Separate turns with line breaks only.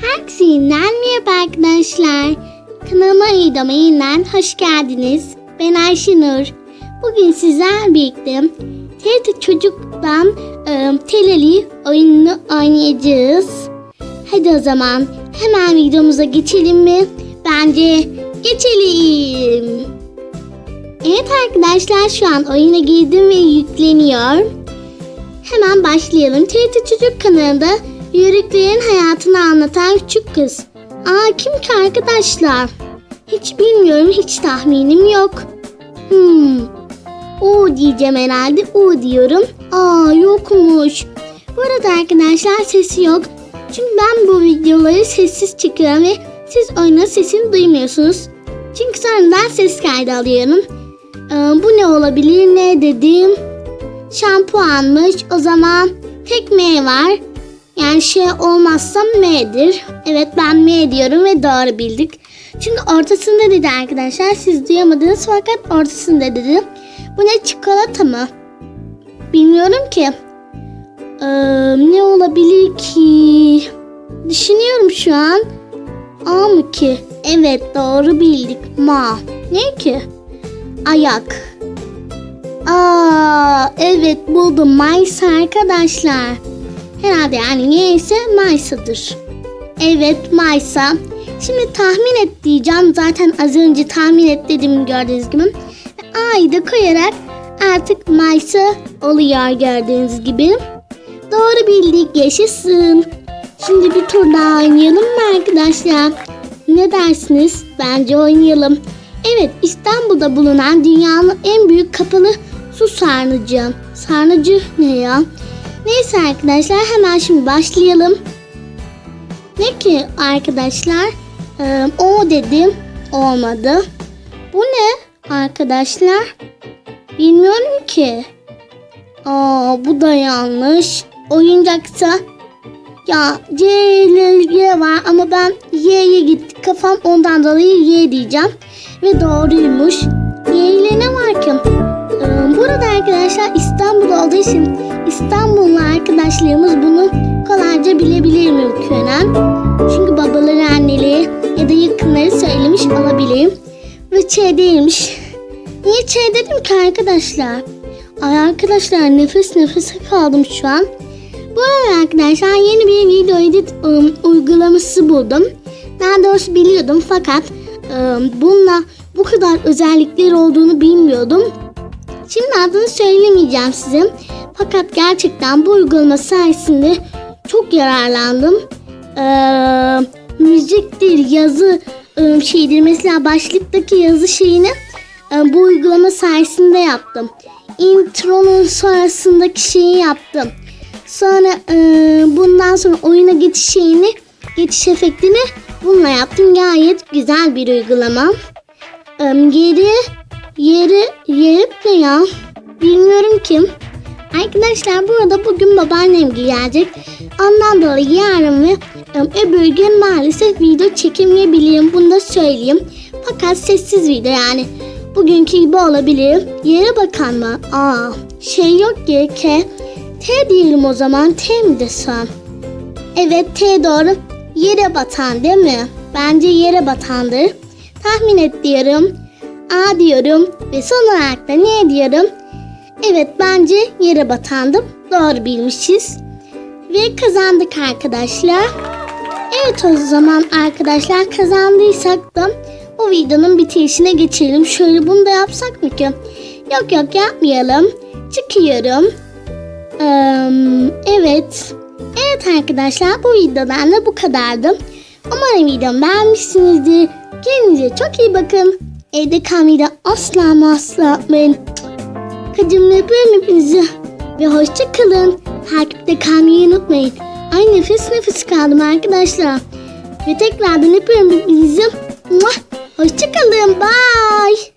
Herkese yeniden merhaba arkadaşlar. Kanalıma videoma yeniden hoş geldiniz. Ben Ayşenur. Bugün sizlerle birlikte TRT Çocuk'tan e, Teleli oyununu oynayacağız. Hadi o zaman hemen videomuza geçelim mi? Bence geçelim. Evet arkadaşlar şu an oyuna girdim ve yükleniyor. Hemen başlayalım. TRT Çocuk kanalında yörüklerin hayatını anlatan küçük kız. Aa kim ki arkadaşlar? Hiç bilmiyorum, hiç tahminim yok. Hmm. O diyeceğim herhalde. O diyorum. Aa yokmuş. Bu arada arkadaşlar sesi yok. Çünkü ben bu videoları sessiz çekiyorum ve siz oyunun sesini duymuyorsunuz. Çünkü sonradan ses kaydı alıyorum. Ee, bu ne olabilir ne dedim. Şampuanmış. O zaman tek M var. Yani şey olmazsa M'dir. Evet ben M diyorum ve doğru bildik. Çünkü ortasında dedi arkadaşlar. Siz duyamadınız fakat ortasında dedi. Bu ne çikolata mı? Bilmiyorum ki. Ee, ne olabilir ki? Düşünüyorum şu an. A mı ki? Evet doğru bildik. Ma. Ne ki? Ayak. Aa evet buldum. Mayıs arkadaşlar. Herhalde yani neyse Mayıs'ıdır. Evet Mayıs'a. Şimdi tahmin et diyeceğim. Zaten az önce tahmin et dedim gördüğünüz gibi. A'yı da koyarak artık Mayıs'a oluyor gördüğünüz gibi. Doğru bildik yaşasın. Şimdi bir tur daha oynayalım mı arkadaşlar? Ne dersiniz? Bence oynayalım. Evet İstanbul'da bulunan dünyanın en büyük kapalı su sarnıcı. Sarnıcı ne ya? Neyse arkadaşlar hemen şimdi başlayalım. Ne ki arkadaşlar? O dedim. Olmadı. Bu ne arkadaşlar? Bilmiyorum ki. Aa bu da yanlış. Oyuncaksa ya C ile Y var ama ben Y'ye gitti kafam ondan dolayı Y diyeceğim. Ve doğruymuş. Y ile ne var ki? Burada arkadaşlar İstanbul olduğu için İstanbullu arkadaşlarımız bunu kolayca bilebilir mümkünen. Çünkü babaları anneleri ya da yakınları söylemiş olabilir. Ve Ç değilmiş. Niye Ç dedim ki arkadaşlar? Ay arkadaşlar nefes nefese kaldım şu an. Bu arada arkadaşlar yeni bir video edit ım, uygulaması buldum. Daha doğrusu biliyordum fakat ım, bununla bu kadar özellikleri olduğunu bilmiyordum. Şimdi adını söylemeyeceğim size. Fakat gerçekten bu uygulama sayesinde çok yararlandım. Ee, müziktir, yazı ım, şeydir. Mesela başlıktaki yazı şeyini e, bu uygulama sayesinde yaptım. Intronun sonrasındaki şeyi yaptım. Sonra e, bundan sonra oyuna geçiş şeyini, geçiş efektini bununla yaptım. Gayet güzel bir uygulama. E, yeri, yeri, yeri ne ya? Bilmiyorum ki. Arkadaşlar burada bugün babaannem gelecek. Ondan dolayı yarın ve öbür gün maalesef video çekemeyebilirim. Bunu da söyleyeyim. Fakat sessiz video yani. Bugünkü gibi olabilir. Yere bakan mı? Aa, şey yok ki. K. T diyelim o zaman. T mi desem? Evet T doğru. Yere batan değil mi? Bence yere batandır. Tahmin et diyorum. A diyorum. Ve son olarak da ne diyorum? Evet bence yere batandım. Doğru bilmişiz. Ve kazandık arkadaşlar. Evet o zaman arkadaşlar kazandıysak da bu videonun bitirişine geçelim. Şöyle bunu da yapsak mı ki? Yok yok yapmayalım. Çıkıyorum. Ee, evet. Evet arkadaşlar bu videodan da bu kadardı. Umarım videomu beğenmişsinizdir. Kendinize çok iyi bakın. Evde kalmayı da asla ama asla yapmayın. Kacımla öpüyorum hepinizi. Ve hoşça kalın. Takipte kalmayı unutmayın. Ay nefes nefes kaldım arkadaşlar. Ve tekrardan öpüyorum hepinizi. Hoşça kalın. Bye.